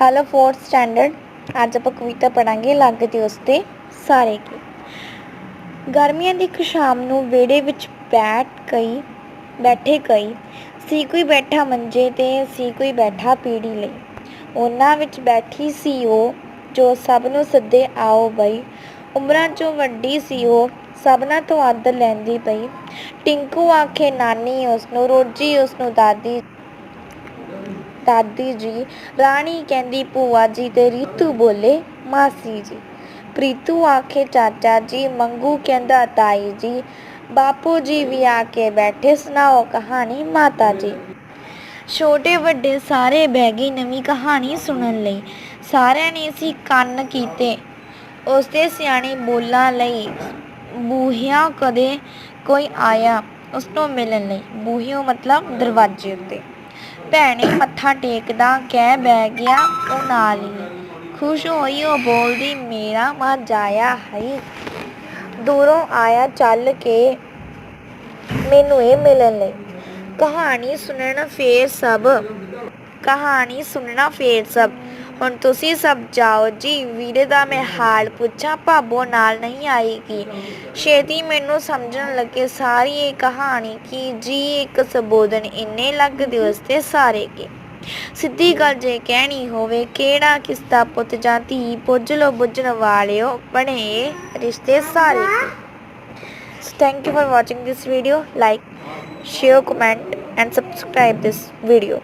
Hello 4th standard ਅੱਜ ਆਪਾਂ ਕਵਿਤਾ ਪੜਾਂਗੇ ਲੱਗਦੇ ਉਸ ਤੇ ਸਾਰੇ ਕੀ ਗਰਮੀਆਂ ਦੀ ਇੱਕ ਸ਼ਾਮ ਨੂੰ ਵਿਹੜੇ ਵਿੱਚ ਬੈਠ ਕਈ ਬੈਠੇ ਕਈ ਸੀ ਕੋਈ ਬੈਠਾ ਮੰਜੇ ਤੇ, ਸੀ ਕੋਈ ਬੈਠਾ ਪੀੜੀ ਲਈ। ਉਹਨਾਂ ਵਿੱਚ ਬੈਠੀ ਸੀ ਉਹ, ਜੋ ਸਭ ਨੂੰ ਸੱਦੇ, ਆਓ ਬਈ। ਉਮਰਾਂ 'ਚੋਂ ਵੱਡੀ ਸੀ ਉਹ, ਸਭਨਾਂ ਤੋਂ ਆਦਰ ਲੈਂਦੀ ਪਈ। ਟਿੰਕੂ ਆਖੇ, ਨਾਨੀ, ਉਸਨੂੰ ਰੋਜੀ, ਉਸਨੂੰ ਦਾਦੀ ਦਾਦੀ ਜੀ, ਰਾਣੀ ਕਹਿੰਦੀ ਭੂਆ ਜੀ ਤੇ ਰੀਤੂ ਬੋਲੇ, ਮਾਸੀ ਜੀ। ਪ੍ਰੀਤੂ ਆਖੇ, ਚਾਚਾ ਜੀ, ਮੰਗੂ ਕਹਿੰਦਾ ਤਾਈ ਜੀ, ਬਾਪੂ ਜੀ ਵੀ ਆ ਕੇ ਬੈਠੇ, ਸੁਣਾਓ ਕਹਾਣੀ ਮਾਤਾ ਜੀ। ਛੋਟੇ ਵੱਡੇ ਸਾਰੇ ਬਹਿ ਗਏ ਨਵੀਂ ਕਹਾਣੀ ਸੁਣਨ ਲਈ। ਸਾਰਿਆਂ ਨੇ ਸੀ ਕੰਨ ਕੀਤੇ। ਉਸਦੇ ਸਿਆਣੇ ਬੋਲਾਂ ਲਈ ਬੂਹਿਆਂ ਕਦੇ ਕੋਈ ਆਇਆ ਉਸ ਨੂੰ ਮਿਲਣ ਲਈ। ਬੂਹਿਓ ਮਤਲਬ ਦਰਵਾਜ਼ੇ ਉੱਤੇ। ਭੈਣੇ ਮੱਥਾ ਟੇਕਦਾ ਕਹਿ ਬਹਿ ਗਿਆ ਉਹ ਨਾਲ ਹੀ। ਖੁਸ਼ ਹੋਈ ਉਹ ਬੋਲਦੀ, ਮੇਰਾ ਮਾਂ ਜਾਇਆ ਹੈ ਦੂਰੋਂ ਆਇਆ ਚੱਲ ਕੇ ਮੈਨੂੰ ਇਹ ਮਿਲਣ ਲਈ। ਕਹਾਣੀ ਸੁਣਨ ਫੇਰ ਸਭ। ਕਹਾਣੀ ਸੁਣਨਾ ਫੇਰ ਸਭ। ਹੁਣ ਤੁਸੀਂ ਸਭ ਜਾਓ ਜੀ ਵੀਰੇ ਦਾ ਮੈਂ ਹਾਲ ਪੁੱਛਾਂ ਭਾਬੋ ਨਾਲ ਨਹੀਂ ਆਏਗੀ ਛੇਤੀ ਮੈਨੂੰ ਸਮਝਣ ਲੱਗੇ ਸਾਰੀ ਇਹ ਕਹਾਣੀ ਕਿ ਜੀ ਇੱਕ ਸੰਬੋਧਨ ਇੰਨੇ ਲੱਗਦੇ ਉਸਤੇ ਸਾਰੇ ਕੇ ਸਿੱਧੀ ਗੱਲ ਜੇ ਕਹਿਣੀ ਹੋਵੇ ਕਿਹੜਾ ਕਿਸਦਾ ਪੁੱਤ ਜਾਂ ਧੀ ਪੁੱਜ ਲੋ ਬੁੱਝਣ ਵਾਲਿਓ ਬਣੇ ਰਿਸ਼ਤੇ ਸਾਰੇ ਕੇ So thank you for watching this video. Like, share, comment and subscribe this video.